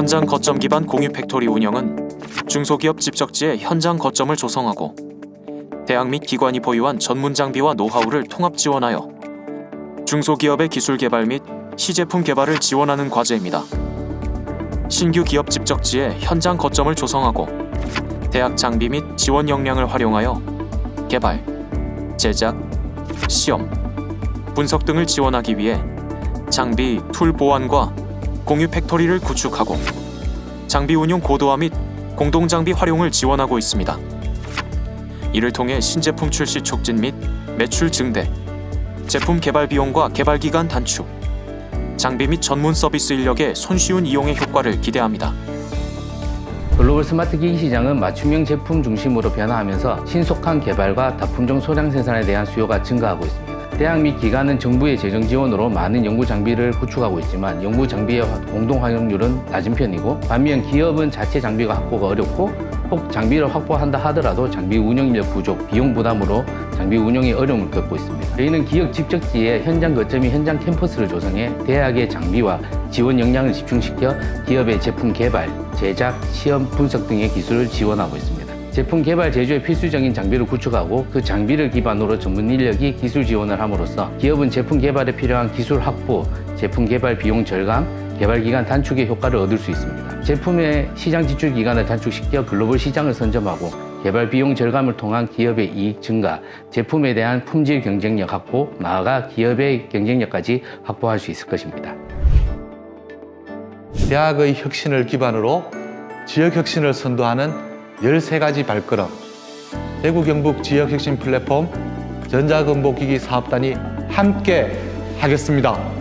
현장 거점 기반 공유 팩토리 운영은 중소기업 집적지에 현장 거점을 조성하고 대학 및 기관이 보유한 전문 장비와 노하우를 통합 지원하여 중소기업의 기술 개발 및 시제품 개발을 지원하는 과제입니다. 신규 기업 집적지에 현장 거점을 조성하고 대학 장비 및 지원 역량을 활용하여 개발, 제작, 시험, 분석 등을 지원하기 위해 장비, 툴 보안과 공유 팩토리를 구축하고 장비 운용 고도화 및 공동 장비 활용을 지원하고 있습니다. 이를 통해 신제품 출시 촉진 및 매출 증대, 제품 개발 비용과 개발 기간 단축, 장비 및 전문 서비스 인력의 손쉬운 이용의 효과를 기대합니다. 글로벌 스마트 기기 시장은 맞춤형 제품 중심으로 변화하면서 신속한 개발과 다품종 소량 생산에 대한 수요가 증가하고 있습니다. 대학 및 기관은 정부의 재정 지원으로 많은 연구 장비를 구축하고 있지만 연구 장비의 공동 활용률은 낮은 편이고 반면 기업은 자체 장비가 확보가 어렵고 혹 장비를 확보한다 하더라도 장비 운영 인력 부족, 비용 부담으로 장비 운영에 어려움을 겪고 있습니다. 저희는 기업 집적지에 현장 거점이 현장 캠퍼스를 조성해 대학의 장비와 지원 역량을 집중시켜 기업의 제품 개발, 제작, 시험, 분석 등의 기술을 지원하고 있습니다. 제품 개발 제조에 필수적인 장비를 구축하고 그 장비를 기반으로 전문 인력이 기술 지원을 함으로써 기업은 제품 개발에 필요한 기술 확보, 제품 개발 비용 절감, 개발 기간 단축의 효과를 얻을 수 있습니다. 제품의 시장 지출 기간을 단축시켜 글로벌 시장을 선점하고 개발 비용 절감을 통한 기업의 이익 증가, 제품에 대한 품질 경쟁력 확보, 나아가 기업의 경쟁력까지 확보할 수 있을 것입니다. 대학의 혁신을 기반으로 지역 혁신을 선도하는 13가지 발걸음 대구 경북 지역 혁신 플랫폼 전자건보기기 사업단이 함께 하겠습니다.